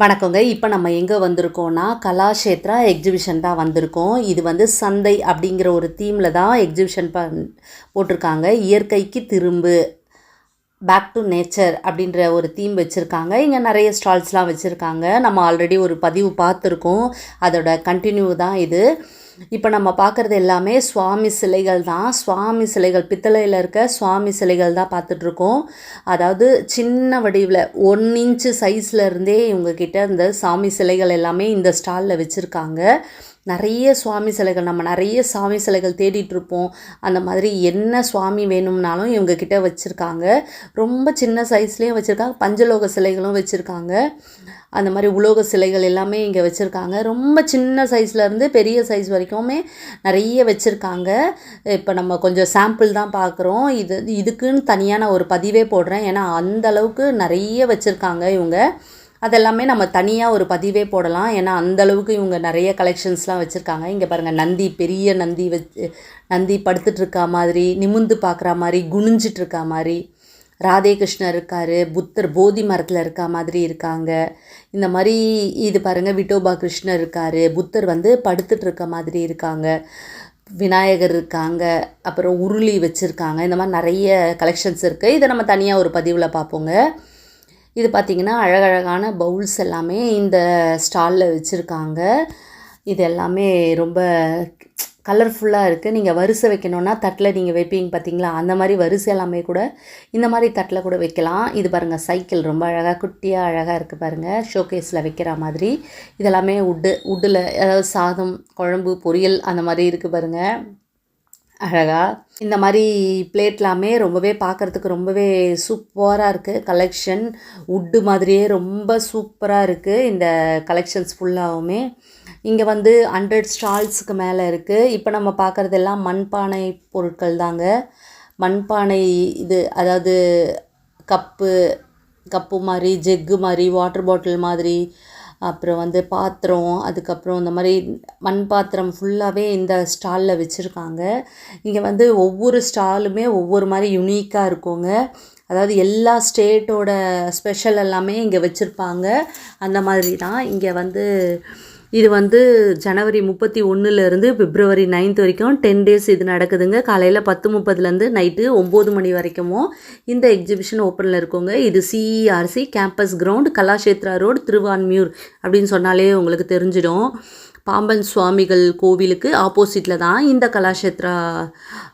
வணக்கங்க. இப்போ நம்ம எங்கே வந்திருக்கோம்னா கலாஷேத்ரா எக்ஸிபிஷன் தான் வந்திருக்கோம். இது வந்து சந்தை அப்படிங்கிற ஒரு தீமில் தான் எக்ஸிபிஷன் ப போட்டிருக்காங்க. இயற்கைக்கு திரும்பு பேக் டு நேச்சர் அப்படின்ற ஒரு தீம் வச்சுருக்காங்க. இங்கே நிறைய ஸ்டால்ஸ்லாம் வச்சுருக்காங்க. நம்ம ஆல்ரெடி ஒரு பதிவு பார்த்துருக்கோம். அதோட கண்டினியூ தான் இது. இப்போ நம்ம பார்க்குறது எல்லாமே சுவாமி சிலைகள் தான். சுவாமி சிலைகள் பித்தளையில் இருக்க சுவாமி சிலைகள் தான் பார்த்துட்ருக்கோம் அதாவது சின்ன வடிவில் ஒன் இன்ச்சு சைஸில் இருந்தே இவங்கக்கிட்ட இந்த சாமி சிலைகள் எல்லாமே இந்த ஸ்டாலில் வச்சுருக்காங்க. நிறைய சுவாமி சிலைகள் நம்ம நிறைய சாமி சிலைகள் தேடிட்டுருப்போம் அந்த மாதிரி என்ன சுவாமி வேணும்னாலும் இவங்கக்கிட்ட வச்சுருக்காங்க. ரொம்ப சின்ன சைஸ்லேயும் வச்சுருக்காங்க. பஞ்சலோக சிலைகளும் வச்சுருக்காங்க. அந்த மாதிரி உலோக சிலைகள் எல்லாமே இங்கே வச்சுருக்காங்க. ரொம்ப சின்ன சைஸ்லேருந்து பெரிய சைஸ் வரைக்குமே நிறைய வச்சுருக்காங்க. இப்போ நம்ம கொஞ்சம் சாம்பிள் தான் பார்க்குறோம் இது இதுக்குன்னு தனியாக நான் ஒரு பதிவே போடுறேன். ஏன்னா அந்த அளவுக்கு நிறைய வச்சுருக்காங்க இவங்க. அதெல்லாமே நம்ம தனியாக ஒரு பதிவே போடலாம். ஏன்னா அந்தளவுக்கு இவங்க நிறைய கலெக்ஷன்ஸ்லாம் வச்சுருக்காங்க. இங்கே பாருங்கள் நந்தி பெரிய நந்தி வச்சு நந்தி படுத்துட்டு இருக்கா மாதிரி நிமிந்து பார்க்குற மாதிரி குனிஞ்சிட்டு இருக்கா மாதிரி. ராதே கிருஷ்ணர் இருக்கார் புத்தர் போதி மரத்தில் இருக்கா மாதிரி இருக்காங்க. இந்த மாதிரி இது பாருங்கள் விட்டோபா கிருஷ்ணர் இருக்கார் புத்தர் வந்து படுத்துட்டு இருக்க மாதிரி இருக்காங்க. விநாயகர் இருக்காங்க அப்புறம் உருளி வச்சுருக்காங்க. இந்த மாதிரி நிறைய கலெக்ஷன்ஸ் இருக்குது இதை நம்ம தனியாக ஒரு பதிவில் பார்ப்போங்க. இது பார்த்திங்கன்னா அழகழகான பவுல்ஸ் எல்லாமே இந்த ஸ்டாலில் வச்சுருக்காங்க. இது எல்லாமே ரொம்ப கலர்ஃபுல்லாக இருக்குது நீங்கள் வரிசை வைக்கணுன்னா தட்டில் நீங்கள் வைப்பீங்க பார்த்தீங்களா அந்த மாதிரி வரிசை எல்லாமே கூட இந்த மாதிரி தட்டில் கூட வைக்கலாம். இது பாருங்கள் சைக்கிள் ரொம்ப அழகாக குட்டியாக அழகாக இருக்குது பாருங்கள் ஷோகேஸில் வைக்கிற மாதிரி. இதெல்லாமே உட்டு உட்டில் அதாவது சாதம் குழம்பு பொரியல் அந்த மாதிரி இருக்குது பாருங்கள் அழகாக இந்த மாதிரி பிளேட்லாமே ரொம்பவே பார்க்குறதுக்கு ரொம்பவே சூப்பராக இருக்குது கலெக்ஷன் உட்டு மாதிரியே ரொம்ப சூப்பராக இருக்குது இந்த கலெக்ஷன்ஸ் ஃபுல்லாகவுமே இங்கே வந்து ஹண்ட்ரட் ஸ்டால்ஸுக்கு மேலே இருக்குது இப்போ நம்ம பார்க்குறதெல்லாம் மண்பானை பொருட்கள் தாங்க. மண்பானை இது அதாவது கப்பு கப்பு மாதிரி ஜெக்கு மாதிரி வாட்டர் பாட்டில் மாதிரி அப்புறம் வந்து பாத்திரம் அதுக்கப்புறம் இந்த மாதிரி மண் பாத்திரம் ஃபுல்லாகவே இந்த ஸ்டாலில் வச்சுருக்காங்க. இங்கே வந்து ஒவ்வொரு ஸ்டாலுமே ஒவ்வொரு மாதிரி யுனிக்காக இருக்குங்க. அதாவது எல்லா ஸ்டேட்டோட ஸ்பெஷல் எல்லாமே இங்கே வச்சுருப்பாங்க. அந்த மாதிரி தான். இங்கே வந்து இது வந்து ஜனவரி முப்பத்தி ஒன்றுலேருந்து பிப்ரவரி நைன்த் வரைக்கும் டென் டேஸ் இது நடக்குதுங்க. காலையில் பத்து முப்பதுலேருந்து நைட்டு ஒம்பது மணி வரைக்கும் இந்த எக்ஸிபிஷன் ஓப்பனில் இருக்குங்க. இது CERC campus ground Kalakshetra road Thiruvanmiyur அப்படின்னு சொன்னாலே உங்களுக்கு தெரிஞ்சிடும். பாம்பன் சுவாமிகள் கோவிலுக்கு ஆப்போசிட்டில் தான் இந்த கலாஷேத்ரா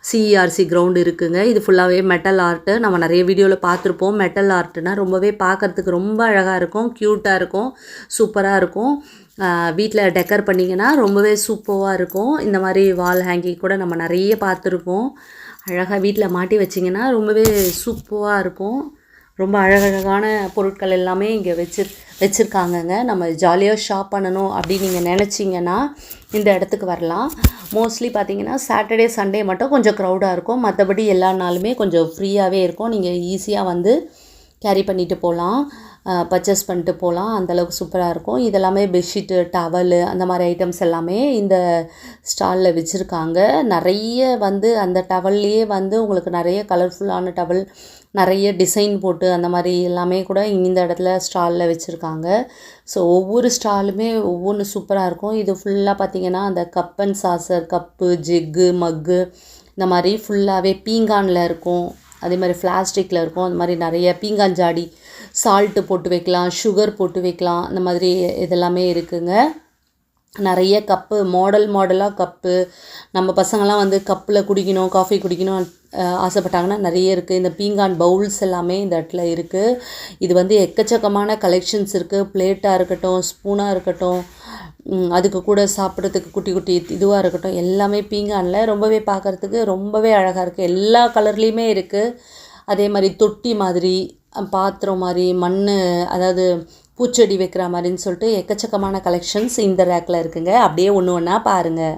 சிஇஆர்சி கிரவுண்டு இருக்குங்க. இது ஃபுல்லாகவே மெட்டல் ஆர்ட்டு நம்ம நிறைய வீடியோவில் பார்த்துருப்போம். மெட்டல் ஆர்ட்டுனா ரொம்பவே பார்க்குறதுக்கு ரொம்ப அழகாக இருக்கும். க்யூட்டாக இருக்கும். சூப்பராக இருக்கும். வீட்டில் டெக்கர் பண்ணிங்கன்னா ரொம்பவே சூப்பராக இருக்கும். இந்த மாதிரி வால் ஹேங்கிங் கூட நம்ம நிறைய பார்த்துருக்கோம் அழகாக வீட்டில் மாட்டி வச்சிங்கன்னா ரொம்பவே சூப்பராக இருக்கும். ரொம்ப அழகழகான பொருட்கள் எல்லாமே இங்கே வச்சு வச்சுருக்காங்கங்க. நம்ம ஜாலியாக ஷாப் பண்ணணும் அப்படின்னு நீங்கள் நினச்சிங்கன்னா இந்த இடத்துக்கு வரலாம். மோஸ்ட்லி பார்த்தீங்கன்னா சாட்டர்டே சண்டே மட்டும் கொஞ்சம் க்ரௌடாக இருக்கும். மற்றபடி எல்லா நாளுமே கொஞ்சம் ஃப்ரீயாகவே இருக்கும். நீங்கள் ஈஸியாக வந்து கேரி பண்ணிட்டு போகலாம் பர்ச்சேஸ் பண்ணிட்டு போகலாம் அந்தளவுக்கு சூப்பராக இருக்கும். இதெல்லாமே பெட்ஷீட்டு டவலு அந்த மாதிரி ஐட்டம்ஸ் எல்லாமே இந்த ஸ்டாலில் வச்சுருக்காங்க. நிறைய வந்து அந்த டவல்லையே வந்து உங்களுக்கு நிறைய கலர்ஃபுல்லான டவல் நிறைய டிசைன் போட்டு அந்த மாதிரி எல்லாமே கூட இந்த இடத்துல ஸ்டாலில் வச்சுருக்காங்க. ஸோ ஒவ்வொரு ஸ்டாலுமே ஒவ்வொன்று சூப்பராக இருக்கும். இது ஃபுல்லாக பார்த்திங்கன்னா அந்த cup and saucer cup jug mug இந்த மாதிரி ஃபுல்லாகவே பீங்கானில் இருக்கும். அதே மாதிரி பிளாஸ்டிக்கில் இருக்கும். அந்த மாதிரி நிறைய பீங்கான் ஜாடி சால்ட்டு போட்டு வைக்கலாம் சுகர் போட்டு வைக்கலாம். அந்த மாதிரி இதெல்லாமே இருக்குங்க. நிறைய கப்பு மாடல் மாடலாக கப்பு நம்ம பசங்களாம் வந்து கப்பில் குடிக்கணும் காஃபி குடிக்கணும் ஆசைப்பட்டாங்கன்னா நிறைய இருக்குது இந்த பீங்கான் பவுல்ஸ் எல்லாமே இந்த இடத்துல இருக்குது இது வந்து எக்கச்சக்கமான கலெக்ஷன்ஸ் இருக்குது பிளேட்டாக இருக்கட்டும் ஸ்பூனாக இருக்கட்டும் அதுக்கு கூட சாப்பிட்றதுக்கு குட்டி குட்டி இதுவாக இருக்கட்டும் எல்லாமே பீங்கானில் ரொம்பவே பார்க்குறதுக்கு ரொம்பவே அழகாக இருக்குது எல்லா கலர்லேயுமே இருக்குது அதே மாதிரி தொட்டி மாதிரி பாத்திரம் மாதிரி மண் அதாவது பூச்செடி வைக்கிற மாதிரின்னு சொல்லிட்டு எக்கச்சக்கமான கலெக்ஷன்ஸ் இந்த ரேக்கில் இருக்குங்க. அப்படியே ஒன்று ஒன்றா பாருங்கள்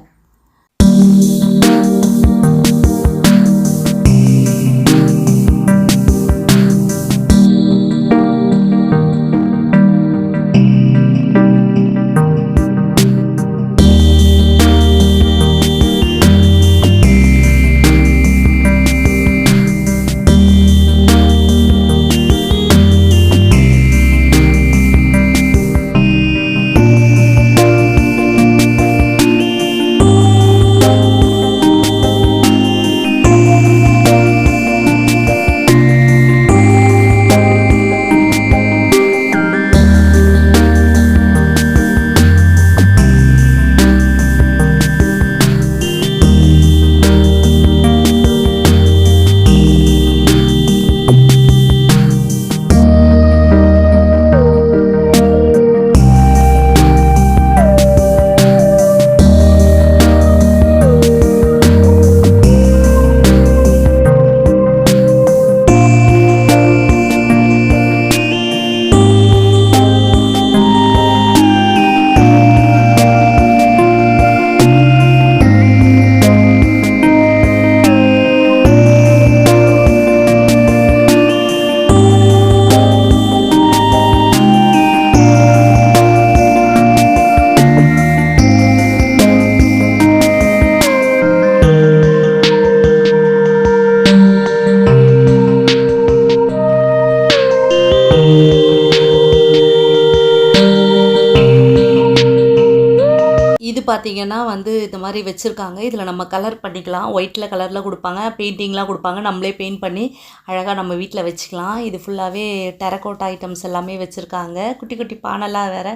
பார்த்தீங்கன்னா வந்து இந்த மாதிரி வச்சுருக்காங்க. இதில் நம்ம கலர் பண்ணிக்கலாம். ஒயிட்டில் கலரில் கொடுப்பாங்க. பெயிண்டிங்லாம் கொடுப்பாங்க. நம்மளே பெயிண்ட் பண்ணி அழகாக நம்ம வீட்டில் வச்சுக்கலாம். இது ஃபுல்லாகவே டெரக்கோட்டா ஐட்டம்ஸ் எல்லாமே வச்சுருக்காங்க. குட்டி குட்டி பானைலாம் வேறு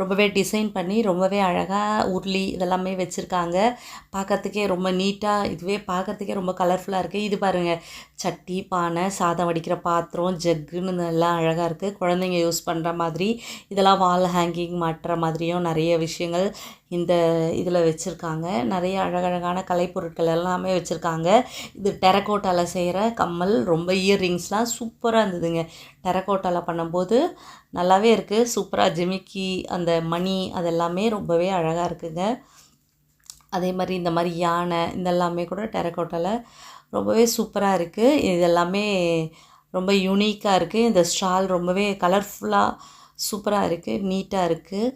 ரொம்பவே டிசைன் பண்ணி ரொம்பவே அழகாக உருளி இதெல்லாமே வச்சுருக்காங்க. பார்க்கறதுக்கே ரொம்ப நீட்டாக இதுவே பார்க்கறதுக்கே ரொம்ப கலர்ஃபுல்லாக இருக்குது இது பாருங்கள் சட்டி பானை சாதம் வடிக்கிற பாத்திரம் ஜக்குன்னு எல்லாம் அழகாக இருக்குது குழந்தைங்க யூஸ் பண்ணுற மாதிரி. இதெல்லாம் வால் ஹேங்கிங் மாட்டுற மாதிரியும் நிறைய விஷயங்கள் இந்த இதில் வச்சுருக்காங்க. நிறைய அழகழகான கலைப்பொருட்கள் எல்லாமே வச்சுருக்காங்க. இது டெரக்கோட்டாவில் செய்கிற கம்மல் ரொம்ப இயர்ரிங்ஸ்லாம் சூப்பராக இருந்ததுங்க. டெரக்கோட்டாவில் பண்ணும்போது நல்லாவே இருக்குது சூப்பராக ஜிமிக்கி அந்த மணி அதெல்லாமே ரொம்பவே அழகாக இருக்குங்க. அதே மாதிரி இந்த மாதிரி யானை இதெல்லாமே கூட டெரக்கோட்டாவில் ரொம்பவே சூப்பராக இருக்குது இதெல்லாமே ரொம்ப யூனிக்காக இருக்குது இந்த ஸ்டால் ரொம்பவே கலர்ஃபுல்லாக சூப்பராக இருக்குது நீட்டாக இருக்குது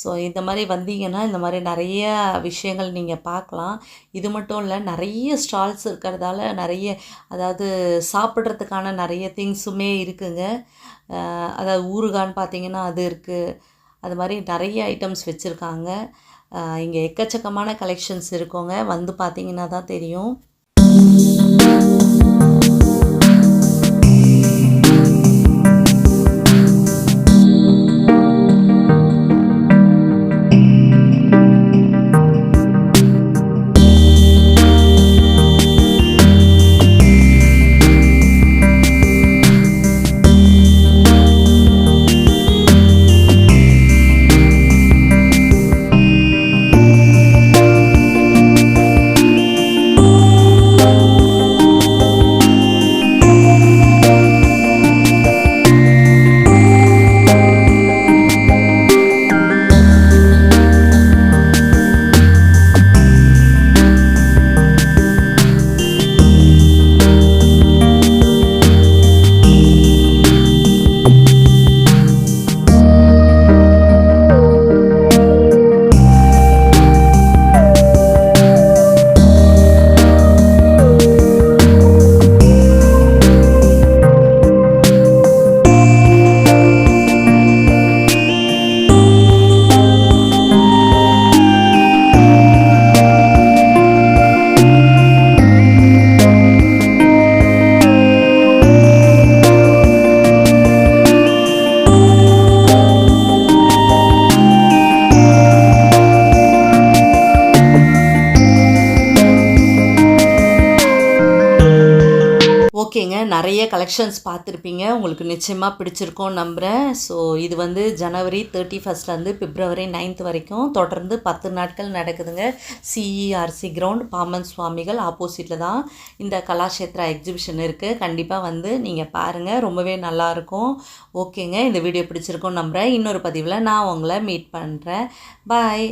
ஸோ இந்த மாதிரி வந்தீங்கன்னா இந்த மாதிரி நிறைய விஷயங்கள் நீங்கள் பார்க்கலாம். இது மட்டும் இல்லை நிறைய ஸ்டால்ஸ் இருக்கிறதால நிறைய அதாவது சாப்பிட்றதுக்கான நிறைய திங்ஸுமே இருக்குங்க. அதாவது ஊறுகான்னு பார்த்தீங்கன்னா அது இருக்குது அது மாதிரி நிறைய ஐட்டம்ஸ் வச்சுருக்காங்க. இங்கே எக்கச்சக்கமான கலெக்ஷன்ஸ் இருக்குங்க. வந்து பார்த்தீங்கன்னா தான் தெரியும். நிறைய கலெக்ஷன்ஸ் பார்த்துருப்பீங்க. உங்களுக்கு நிச்சயமாக பிடிச்சிருக்கோம் நம்புகிறேன் ஸோ இது வந்து ஜனவரி தேர்ட்டி ஃபஸ்ட்லேருந்து பிப்ரவரி நைன்த் வரைக்கும் தொடர்ந்து பத்து நாட்கள் நடக்குதுங்க. சிஇஆர்சி கிரவுண்ட் பாமன் சுவாமிகள் ஆப்போசிட்டில் தான் இந்த கலாஷேத்ரா எக்ஸிபிஷன் இருக்குது கண்டிப்பாக வந்து நீங்கள் பாருங்கள் ரொம்பவே நல்லாயிருக்கும் ஓகேங்க இந்த வீடியோ பிடிச்சிருக்கோம் நம்புகிறேன் இன்னொரு பதிவில் நான் உங்களை மீட் பண்ணுறேன் பாய்